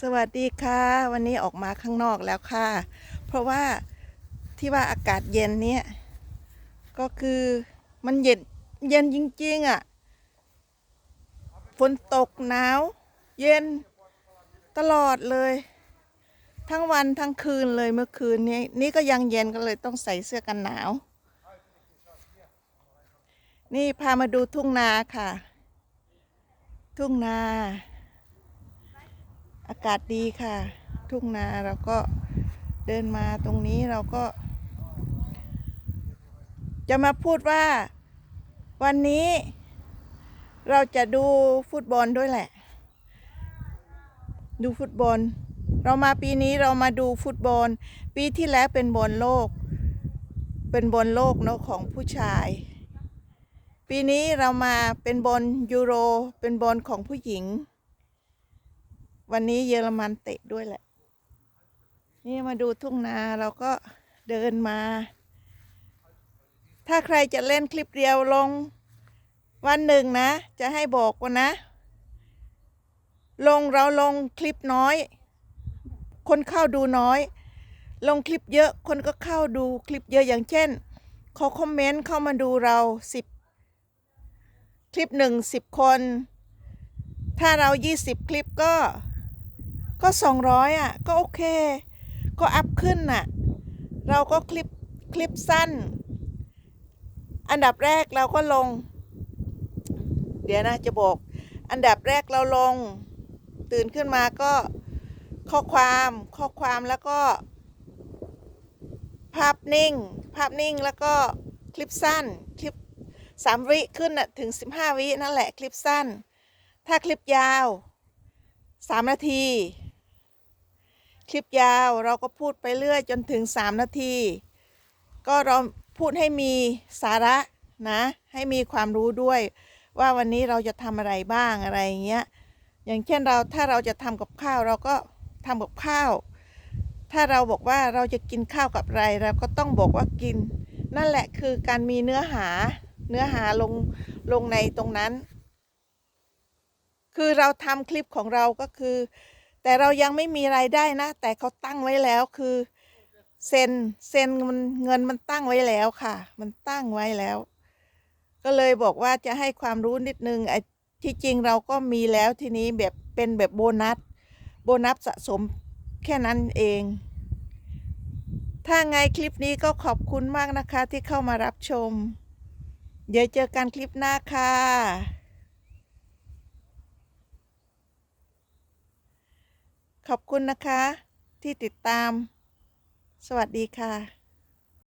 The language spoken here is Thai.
สวัสดีค่ะ วันนี้ออกมาข้างนอกแล้วค่ะ เพราะว่าที่ว่าอากาศเย็นเนี่ยก็คือมันเย็นเย็นจริงๆอะ่ะฝนตกหนาว เย็นตลอดเลย ทั้งวันทั้งคืนเลยเมื่อคืนนี้นี่ก็ยังเย็นก็เลยต้องใส่เสื้อกันหนาว นี่พามาดูทุ่งนาค่ะ ทุ่งนา อากาศดีค่ะ ทุ่งนาเราก็เดินมาตรงนี้เราก็ จะมาพูดว่า วันนี้ เราจะดูฟุตบอลด้วยแหละ ดูฟุตบอล เรามาปีนี้เรามาดูฟุตบอล ปีที่แล้วเป็นบอลโลก เป็นบอลโลกเนาะของผู้ชาย ปีนี้เรามาเป็นบอลยูโร เป็นบอลของผู้หญิง วันนี้เยอรมันเตะด้วยแหละ นี่มาดูทุ่งนาเราก็เดินมา ถ้าใครจะเล่นคลิปเดียวลง วันหนึ่งนะ จะให้บอกว่านะ ลงเราลงคลิปน้อย คนเข้าดูน้อย ลงคลิปเยอะคนก็เข้าดูคลิปเยอะอย่างเช่นเขาคอมเมนต์เข้ามาดูเราสิบคลิปหนึ่งสิบคน ถ้าเรายี่สิบคลิปก็ ก็สองร้อยอะก็โอเค ก็อัพขึ้นน่ะ เราก็คลิปคลิปสั้น อันดับแรกเราก็ลง เดี๋ยวนะจะบอก อันดับแรกเราลง ตื่นขึ้นมาก็ข้อความข้อความแล้วก็ ภาพนิ่ง ภาพนิ่งแล้วก็คลิปสั้นคลิปสามวิขึ้นน่ะถึงสิบห้าวินั่นแหละคลิปสั้น ถ้าคลิปยาวสามนาที คลิปยาวเราก็พูดไปเรื่อยจนถึง 3 นาที ก็เราพูดให้มีสาระนะ ให้มีความรู้ด้วย ว่าวันนี้เราจะทำอะไรบ้างอะไรอย่างเงี้ยอย่างเช่นเราถ้าเราจะทำกับข้าวเราก็ทำกับข้าว ถ้าเราบอกว่าเราจะกินข้าวกับอะไรเราก็ต้องบอกว่ากิน นั่นแหละคือการมีเนื้อหาเนื้อหาลงลงในตรงนั้น คือเราทำคลิปของเราก็คือ แต่เรายังไม่มีรายได้นะ แต่เขาตั้งไว้แล้วคือเซ็นเซ็นมันเงินมันตั้งไว้แล้วค่ะ มันตั้งไว้แล้ว ก็เลยบอกว่าจะให้ความรู้นิดนึงไอ้ที่จริงเราก็มีแล้วทีนี้แบบเป็นแบบโบนัส โบนัสสะสมแค่นั้นเอง ถ้าไงคลิปนี้ก็ขอบคุณมากนะคะที่เข้ามารับชม เดี๋ยวเจอกันคลิปหน้าค่ะ ขอบคุณนะคะที่ติดตาม สวัสดีค่ะ